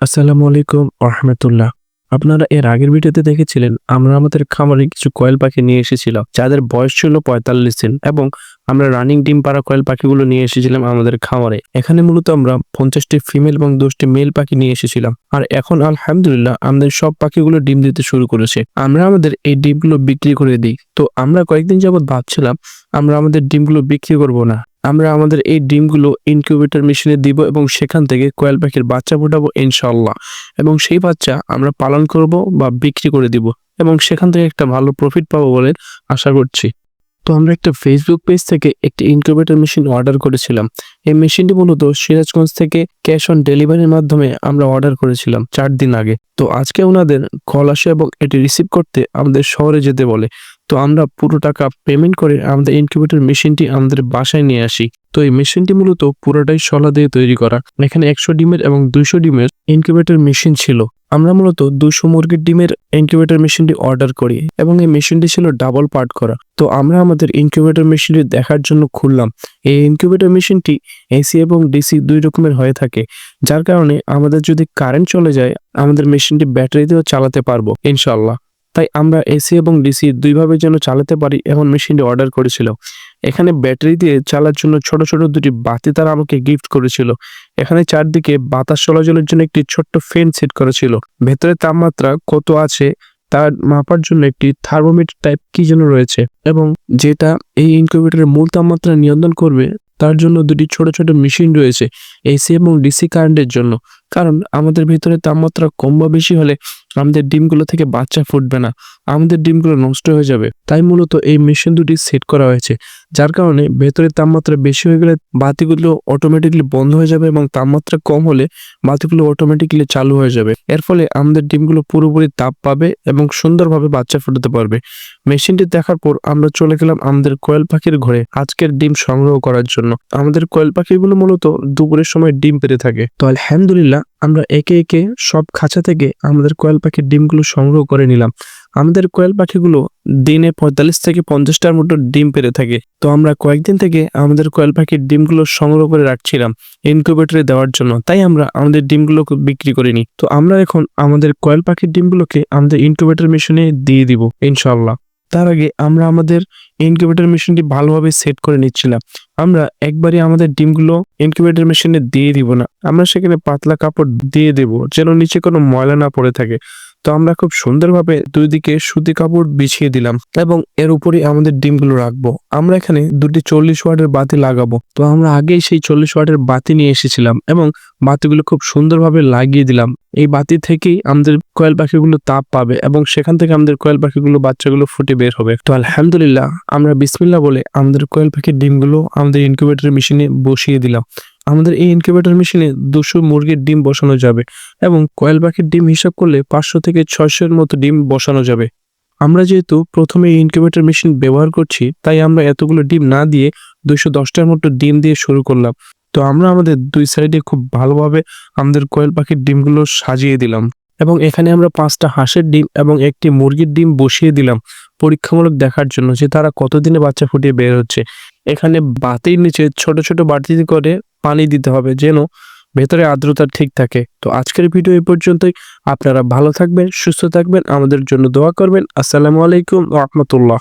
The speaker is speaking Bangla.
আসসালামু আলাইকুম রহমতুল্লাহ আপনারা এর আগের ভিডিওতে দেখেছিলেন, আমরা আমাদের খামারে কিছু কয়েল পাখি নিয়ে এসেছিলাম, যাদের বয়স ছিল পঁয়তাল্লিশ দিন এবং আমরা রানিং ডিম পাড়া কয়েল পাখিগুলো নিয়ে এসেছিলাম আমাদের খামারে। এখানে মূলত আমরা পঞ্চাশটি ফিমেল এবং দশটি মেল পাখি নিয়ে এসেছিলাম। আর এখন আলহামদুলিল্লাহ আমাদের সব পাখিগুলো ডিম দিতে শুরু করেছে। আমরা আমাদের এই ডিমগুলো বিক্রি করে দিই। তো আমরা কয়েকদিন যাবত ভাবছিলাম, আমরা আমাদের ডিমগুলো বিক্রি করব না। আমরা আমাদের এই ডিমগুলো ইনকিউবেটর মেশিনে দিব এবং সেখান থেকে কোয়েল পাখির বাচ্চা ফোটাবো ইনশাল্লাহ এবং সেই বাচ্চা আমরা পালন করব বা বিক্রি করে দিব এবং সেখান থেকে একটা ভালো প্রফিট পাবো বলে আশা করছি। তো আমরা একটা ফেসবুক পেজ থেকে একটি ইনকিউবেটর মেশিন অর্ডার করেছিলাম। এই মেশিনটি মূলত সিরাজগঞ্জ থেকে ক্যাশ অন ডেলিভারির মাধ্যমে আমরা অর্ডার করেছিলাম চার দিন আগে। তো আজকে ওনাদের কল আসে এবং এটি রিসিভ করতে আমাদের শহরে যেতে বলে। তো আমরা পুরো টাকা পেমেন্ট করে আমাদের ইনকিউবেটর মেশিনটি আমাদের বাসায় নিয়ে আসি। তো এই মেশিনটি মূলত পুরোটাই শলা দিয়ে তৈরি করা। এখানে একশো ডিমের এবং দুইশো ডিমের ইনকিউবেটর মেশিন ছিল। আমরা মূলত দুশো মুরগির ডিমের ইনকিউবেটর মেশিনটি অর্ডার করি এবং এই মেশিনটি ছিল ডাবল পার্ট করা। তো আমরা আমাদের ইনকিউবেটর মেশিনটি দেখার জন্য খুললাম। এই ইনকিউবেটর মেশিনটি এসি এবং ডিসি দুই রকমের হয়ে থাকে। যার কারণে আমাদের যদি কারেন্ট চলে যায়, আমাদের মেশিনটি ব্যাটারি দিয়েও চালাতে পারব ইনশাল্লাহ তাই আমরা এসি এবং ডিসি দুইভাবে যেন চালাতে পারি এমন মেশিনটি অর্ডার করেছিল। এখানে ব্যাটারি দিয়ে চালার জন্য ছোট ছোট দুটি বাতি তারা আমাকে গিফট করেছিল। এখানে চারদিকে বাতাস চলাচলের জন্য একটি ছোট্ট ফ্যান সেট করেছিল। ভেতরে তাপমাত্রা কত আছে তার মাপার জন্য একটি থার্মোমিটার টাইপ কি যেন রয়েছে এবং যেটা এই ইনকিউবেটরের মূল তাপমাত্রা নিয়ন্ত্রণ করবে, তার জন্য দুটি ছোট ছোট মেশিন রয়েছে এসি এবং ডিসি কারেন্টের জন্য। কারণ আমাদের ভিতরে তাপমাত্রা কম বা বেশি হলে আমাদের ডিমগুলো থেকে বাচ্চা ফুটবে না, আমাদের ডিমগুলো নষ্ট হয়ে যাবে। তাই মূলত এই মেশিন দুটি সেট করা হয়েছে, যার কারণে ভেতরের তাপমাত্রা বেশি হয়ে গেলে বাতিগুলো অটোমেটিকলি বন্ধ হয়ে যাবে এবং তাপমাত্রা কম হলে বাতিগুলো অটোমেটিকলি চালু হয়ে যাবে। এর ফলে আমাদের ডিমগুলো পুরোপুরি তাপ পাবে এবং সুন্দরভাবে বাচ্চা ফুটাতে পারবে। মেশিনটি দেখার পর আমরা চলে গেলাম আমাদের কোয়েল পাখির ঘরে আজকের ডিম সংগ্রহ করার জন্য। আমাদের কোয়েল পাখিগুলো মূলত দুপুরের সময় ডিম পেরে থাকে। তো আলহামদুলিল্লাহ আমরা একে একে সব খাঁচা থেকে আমাদের কোয়েল পাখির ডিমগুলো সংগ্রহ করে নিলাম। আমাদের কোয়েল পাখিগুলো দিনে পঁয়তাল্লিশ থেকে পঞ্চাশটার মতো ডিম পেরে থাকে। তো আমরা কয়েকদিন থেকে আমাদের কোয়েল পাখির ডিমগুলো সংগ্রহ করে রাখছিলাম ইনকিউবেটরে দেওয়ার জন্য। তাই আমরা আমাদের ডিমগুলো বিক্রি করিনি। তো আমরা এখন আমাদের কোয়েল পাখির ডিমগুলোকে আমাদের ইনকিউবেটর মেশিনে দিয়ে দিব ইনশাল্লাহ তার আগে আমরা আমাদের ইনকিউবেটর মেশিনটি ভালোভাবে সেট করে নিচ্ছিলাম। আমরা একবারই আমাদের ডিমগুলো ইনকিউবেটর মেশিনে দিয়ে দিব না। আমরা সেখানে পাতলা কাপড় দিয়ে দেব, যেন নিচে কোনো ময়লা না পড়ে থাকে। তো আমরা খুব সুন্দরভাবে দুই দিকে সুতি কাপড় বিছিয়ে দিলাম এবং এর উপরে আমাদের ডিমগুলো রাখব। আমরা এখানে দুটি চল্লিশ ওয়াটের বাতি লাগাবো। তো আমরা আগেই সেই চল্লিশ ওয়াটের বাতি নিয়ে এসেছিলাম এবং বাতিগুলো খুব সুন্দরভাবে লাগিয়ে দিলাম। এই বাতি থেকেই আমাদের কোয়েল পাখিগুলো তাপ পাবে এবং সেখান থেকে আমাদের কোয়েল পাখিগুলো, বাচ্চাগুলো ফুটে বের হবে। তো আলহামদুলিল্লাহ আমরা বিসমিল্লা বলে আমাদের কোয়েল পাখির ডিমগুলো আমাদের ইনকিউবেটর মেশিনে বসিয়ে দিলাম। আমাদের এই ইনকিউবেটর মেশিনে দুশো মুরগির ডিম বসানো যাবে এবং কয়েল পাখির ডিম হিসাব করলে পাঁচশো থেকে ছয়শোর মতো ডিম বসানো যাবে। আমরা যেহেতু প্রথমে এই ইনকিউবেটর মেশিন ব্যবহার করছি, তাই আমরা এতগুলো ডিম না দিয়ে দুইশো দশটার মতো ডিম দিয়ে শুরু করলাম। তো আমরা আমাদের দুই সাইডে খুব ভালোভাবে আমাদের কয়েল পাখির ডিমগুলো সাজিয়ে দিলাম এবং এখানে আমরা পাঁচটা হাঁসের ডিম এবং একটি মুরগির ডিম বসিয়ে দিলাম পরীক্ষামূলক দেখার জন্য যে তারা কতদিনে বাচ্চা ফুটিয়ে বের হচ্ছে। এখানে বাতির নিচে ছোট ছোট বাটি করে পানি দিতে হবে যেন ভেতরে আর্দ্রতা ঠিক থাকে। তো আজকের ভিডিও এই পর্যন্তই। আপনারা ভালো থাকবেন, সুস্থ থাকবেন। আমাদের জন্য দোয়া করবেন। আসসালামু আলাইকুম রহমতুল্লাহ।